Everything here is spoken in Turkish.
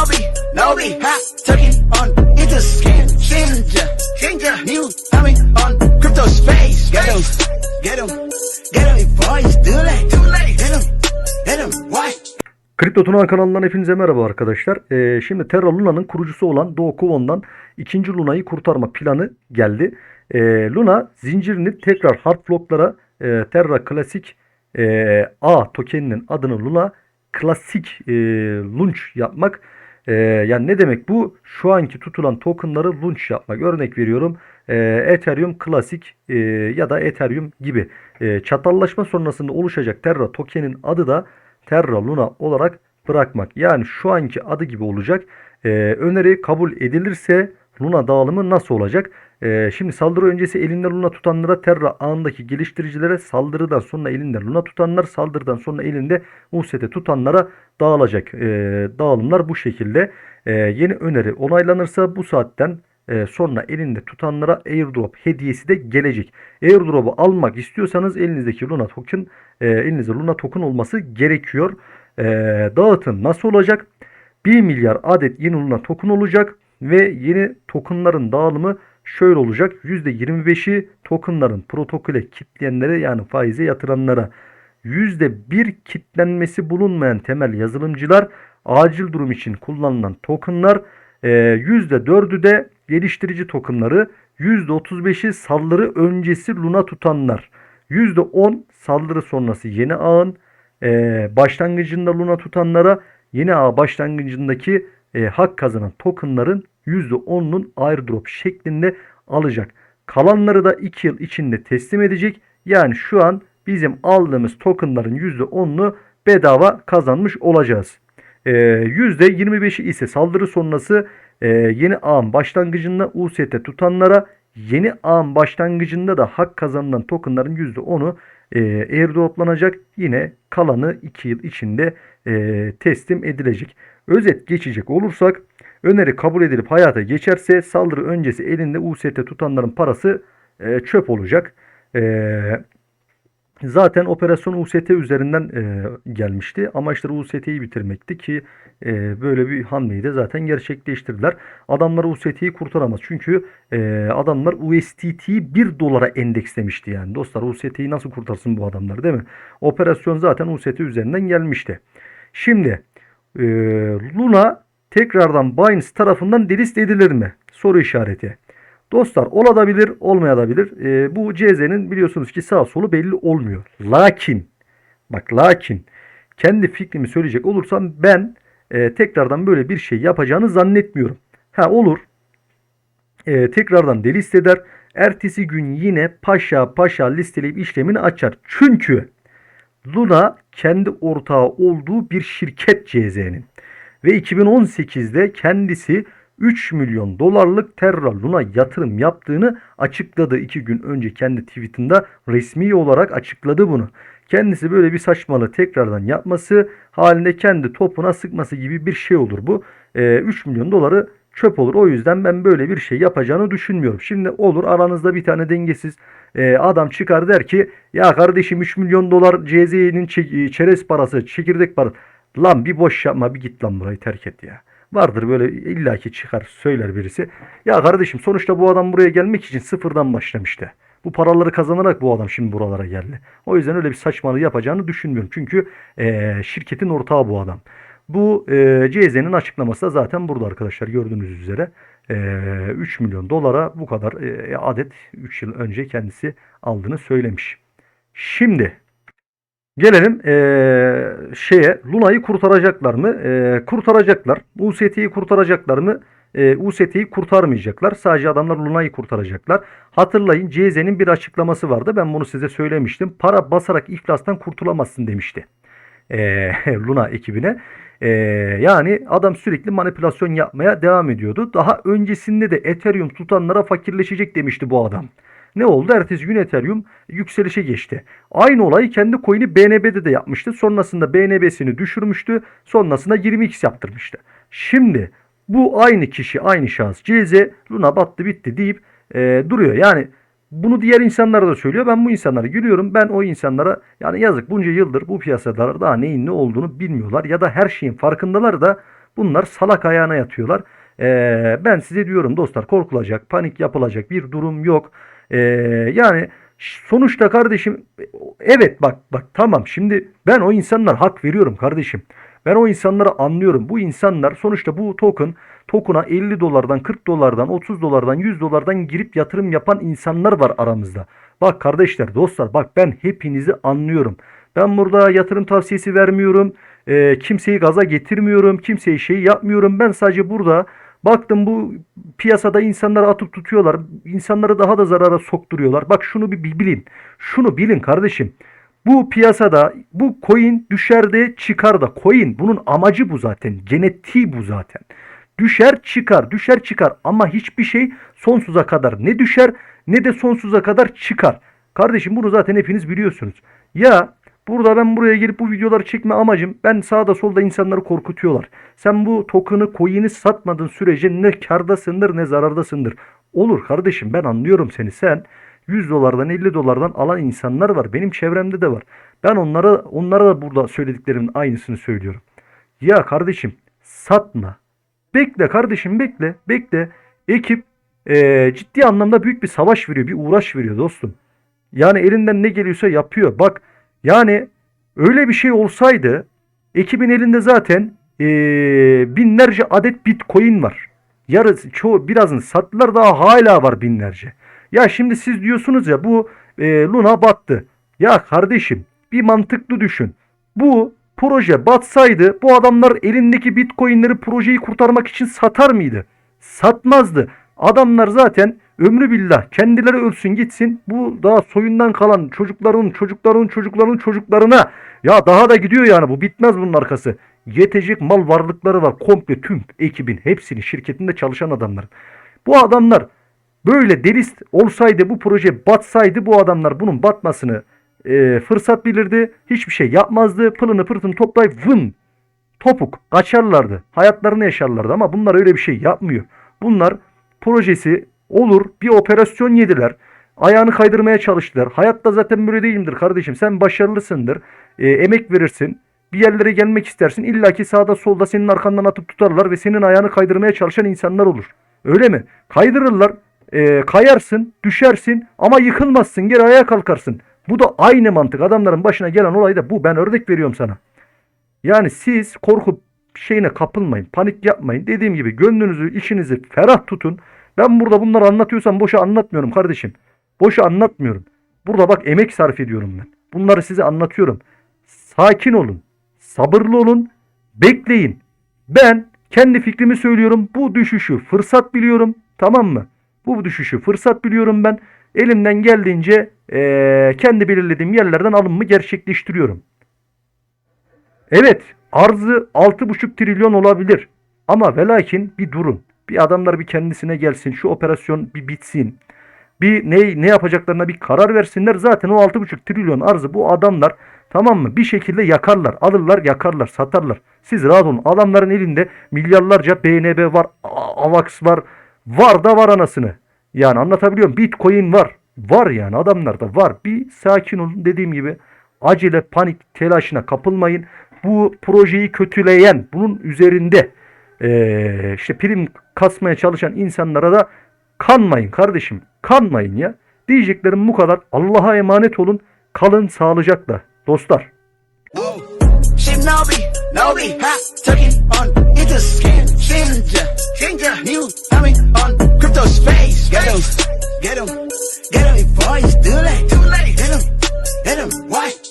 Nobi, Nobi, hot turkey on Interscan, Ginger, Ginger, new coming on crypto space. Get 'em, get 'em, get 'em, boys, too late, too late. Hit 'em, hit 'em, why? Kripto Tuna kanalından hepinize merhaba arkadaşlar. Ee, şimdi Terra Luna'nın kurucusu olan Do Kwon'dan ikinci Luna'yı kurtarma planı geldi. Ee, Luna zincirini tekrar hard blocklara e, Terra Klasik e, A tokeninin adını Luna Klasik e, Launch yapmak. E, yani ne demek bu? Şu anki tutulan tokenları launch yapmak. Örnek veriyorum e, Ethereum Klasik e, ya da Ethereum gibi. E, çatallaşma sonrasında oluşacak Terra tokenin adı da Terra Luna olarak bırakmak. Yani şu anki adı gibi olacak. Ee, öneri kabul edilirse Luna dağılımı nasıl olacak? Ee, şimdi saldırı öncesi elinde Luna tutanlara Terra ağındaki geliştiricilere saldırıdan sonra elinde Luna tutanlar saldırıdan sonra elinde UST tutanlara dağılacak. Ee, dağılımlar bu şekilde. Ee, yeni öneri onaylanırsa bu saatten e, sonra elinde tutanlara airdrop hediyesi de gelecek. Airdrop'u almak istiyorsanız elinizdeki Luna token e, elinizde Luna token olması gerekiyor. E, dağıtım nasıl olacak? 1 milyar adet yeni Luna token olacak ve yeni tokenların dağılımı şöyle olacak. %25'i tokenların protokole kitleyenlere yani faize yatıranlara %1 kitlenmesi bulunmayan temel yazılımcılar acil durum için kullanılan tokenlar e, %4'ü de geliştirici tokenları %35'i saldırı öncesi Luna tutanlar %10 saldırı sonrası yeni ağın e, başlangıcında Luna tutanlara yeni ağ başlangıcındaki e, hak kazanan tokenların %10'unun airdrop şeklinde alacak. Kalanları da 2 yıl içinde teslim edecek. Yani şu an bizim aldığımız tokenların %10'unu bedava kazanmış olacağız. E, %25'i ise saldırı sonrası e, yeni ağın başlangıcında UST tutanlara yeni ağın başlangıcında da hak kazanılan tokenların %10'u e, airdroplanacak. Yine kalanı 2 yıl içinde e, teslim edilecek. Özet geçecek olursak öneri kabul edilip hayata geçerse saldırı öncesi elinde UST tutanların parası e, çöp olacak. E, Zaten operasyon UST üzerinden e, gelmişti. Amaçları UST'yi bitirmekti ki e, böyle bir hamleyi de zaten gerçekleştirdiler. Adamlar UST'yi kurtaramaz. Çünkü e, adamlar USDT'yi 1 dolara endekslemişti yani. Dostlar UST'yi nasıl kurtarsın bu adamlar değil mi? Operasyon zaten UST üzerinden gelmişti. Şimdi e, Luna tekrardan Binance tarafından delist edilir mi? Soru işareti. Dostlar olabilir olmayabilir. E, bu CZ'nin biliyorsunuz ki sağ solu belli olmuyor. Lakin bak lakin kendi fikrimi söyleyecek olursam ben e, tekrardan böyle bir şey yapacağını zannetmiyorum. Ha olur. E, tekrardan delist eder. Ertesi gün yine paşa paşa listeleyip işlemini açar. Çünkü Luna kendi ortağı olduğu bir şirket CZ'nin. Ve 2018'de kendisi 3 milyon dolarlık Terra Luna yatırım yaptığını açıkladı. 2 gün önce kendi tweetinde resmi olarak açıkladı bunu. Kendisi böyle bir saçmalığı tekrardan yapması halinde kendi topuna sıkması gibi bir şey olur bu. Ee, 3 milyon doları çöp olur. O yüzden ben böyle bir şey yapacağını düşünmüyorum. Şimdi olur aranızda bir tane dengesiz e, adam çıkar der ki ya kardeşim 3 milyon dolar CZ'nin çerez parası, çekirdek parası. Lan bir boş yapma bir git lan burayı terk et ya. Vardır böyle illaki çıkar söyler birisi. Ya kardeşim sonuçta bu adam buraya gelmek için sıfırdan başlamıştı. Bu paraları kazanarak bu adam şimdi buralara geldi. O yüzden öyle bir saçmalığı yapacağını düşünmüyorum. Çünkü e, şirketin ortağı bu adam. Bu e, CZ'nin açıklaması da zaten burada arkadaşlar gördüğünüz üzere. E, 3 milyon dolara bu kadar e, adet 3 yıl önce kendisi aldığını söylemiş. Şimdi Gelelim eee, şeye Luna'yı kurtaracaklar mı? Eee, kurtaracaklar. UST'yi kurtaracaklar mı? Eee UST'yi kurtarmayacaklar. Sadece adamlar Luna'yı kurtaracaklar. Hatırlayın CZ'nin bir açıklaması vardı. Ben bunu size söylemiştim. Para basarak iflastan kurtulamazsın demişti. Eee, Luna ekibine. Eee, yani adam sürekli manipülasyon yapmaya devam ediyordu. Daha öncesinde de Ethereum tutanlara fakirleşecek demişti bu adam. Ne oldu? Ertesi gün Ethereum yükselişe geçti. Aynı olayı kendi coin'i BNB'de de yapmıştı. Sonrasında BNB'sini düşürmüştü. Sonrasında 20x yaptırmıştı. Şimdi bu aynı kişi, aynı şans CZ Luna battı bitti deyip e, duruyor. Yani bunu diğer insanlar da söylüyor. Ben bu insanları görüyorum. Ben o insanlara yani yazık bunca yıldır bu piyasadalar daha neyin ne olduğunu bilmiyorlar. Ya da her şeyin farkındalar da Bunlar salak ayağına yatıyorlar. Ee, ben size diyorum dostlar korkulacak, panik yapılacak bir durum yok. Ee, yani sonuçta kardeşim evet bak bak tamam şimdi ben o insanlar hak veriyorum kardeşim. Ben o insanları anlıyorum. Bu insanlar sonuçta bu token token'a 50 dolardan 40 dolardan 30 dolardan 100 dolardan girip yatırım yapan insanlar var aramızda. Bak kardeşler dostlar bak ben hepinizi anlıyorum. Ben burada yatırım tavsiyesi vermiyorum. Ee, kimseyi gaza getirmiyorum. Kimseyi şey yapmıyorum. Ben sadece burada baktım bu piyasada insanları atıp tutuyorlar. İnsanları daha da zarara sokturuyorlar. Bak şunu bir bilin. Şunu bilin kardeşim. Bu piyasada bu coin düşer de çıkar da coin bunun amacı bu zaten. Genetiği bu zaten. Düşer çıkar, düşer çıkar ama hiçbir şey sonsuza kadar ne düşer ne de sonsuza kadar çıkar. Kardeşim bunu zaten hepiniz biliyorsunuz. Ya burada ben buraya gelip bu videoları çekme amacım ben sağda solda insanları korkutuyorlar. Sen bu token'ı coin'i satmadığın sürece ne kardasındır ne zarardasındır. Olur kardeşim ben anlıyorum seni sen 100 dolardan 50 dolardan alan insanlar var. Benim çevremde de var. Ben onlara onlara da burada söylediklerimin aynısını söylüyorum. Ya kardeşim satma. Bekle kardeşim bekle. Bekle. Ekip eee, ciddi anlamda büyük bir savaş veriyor. Bir uğraş veriyor dostum. Yani elinden ne geliyorsa yapıyor. Bak yani öyle bir şey olsaydı ekibin elinde zaten eee, binlerce adet bitcoin var. Yarısı çoğu birazını sattılar daha hala var binlerce. Ya şimdi siz diyorsunuz ya bu eee, Luna battı. Ya kardeşim bir mantıklı düşün. Bu proje batsaydı bu adamlar elindeki bitcoinleri projeyi kurtarmak için satar mıydı? Satmazdı. Adamlar zaten ömrü billah kendileri ölsün gitsin. Bu daha soyundan kalan çocukların çocukların çocukların çocuklarına ya daha da gidiyor yani bu bitmez bunun arkası. Yetecek mal varlıkları var komple tüm ekibin hepsini şirketinde çalışan adamların. Bu adamlar böyle delist olsaydı bu proje batsaydı bu adamlar bunun batmasını e, fırsat bilirdi. Hiçbir şey yapmazdı. Pılını pırtını toplayıp vın topuk kaçarlardı. Hayatlarını yaşarlardı ama bunlar öyle bir şey yapmıyor. Bunlar projesi olur bir operasyon yediler. Ayağını kaydırmaya çalıştılar. Hayatta zaten böyle değilimdir kardeşim. Sen başarılısındır. e, emek verirsin. Bir yerlere gelmek istersin. İlla ki sağda solda senin arkandan atıp tutarlar ve senin ayağını kaydırmaya çalışan insanlar olur. Öyle mi? Kaydırırlar. e, kayarsın, düşersin ama yıkılmazsın. Geri ayağa kalkarsın. Bu da aynı mantık. Adamların başına gelen olay da bu. Ben örnek veriyorum sana. Yani siz korku şeyine kapılmayın. Panik yapmayın. Dediğim gibi gönlünüzü, içinizi ferah tutun. Ben burada bunları anlatıyorsam boşa anlatmıyorum kardeşim. Boşa anlatmıyorum. Burada bak emek sarf ediyorum ben. Bunları size anlatıyorum. Sakin olun. Sabırlı olun. Bekleyin. Ben kendi fikrimi söylüyorum. Bu düşüşü fırsat biliyorum. Tamam mı? Bu düşüşü fırsat biliyorum ben. Elimden geldiğince eee, kendi belirlediğim yerlerden alımımı gerçekleştiriyorum. Evet arzı 6,5 trilyon olabilir. Ama ve lakin bir durun. Bir adamlar bir kendisine gelsin. Şu operasyon bir bitsin. Bir ne, ne yapacaklarına bir karar versinler. Zaten o 6,5 trilyon arzı bu adamlar tamam mı? Bir şekilde yakarlar. Alırlar yakarlar satarlar. Siz rahat olun. Adamların elinde milyarlarca BNB var. AVAX var. Var da var anasını. Yani anlatabiliyor muyum? Bitcoin var. Var yani adamlarda var. Bir sakin olun dediğim gibi acele panik telaşına kapılmayın. Bu projeyi kötüleyen bunun üzerinde e, işte prim kasmaya çalışan insanlara da kanmayın kardeşim. Kanmayın ya. Diyeceklerim bu kadar. Allah'a emanet olun. Kalın sağlıcakla dostlar. Get him. Get up before it's too late. Too late. Get them, get them, watch.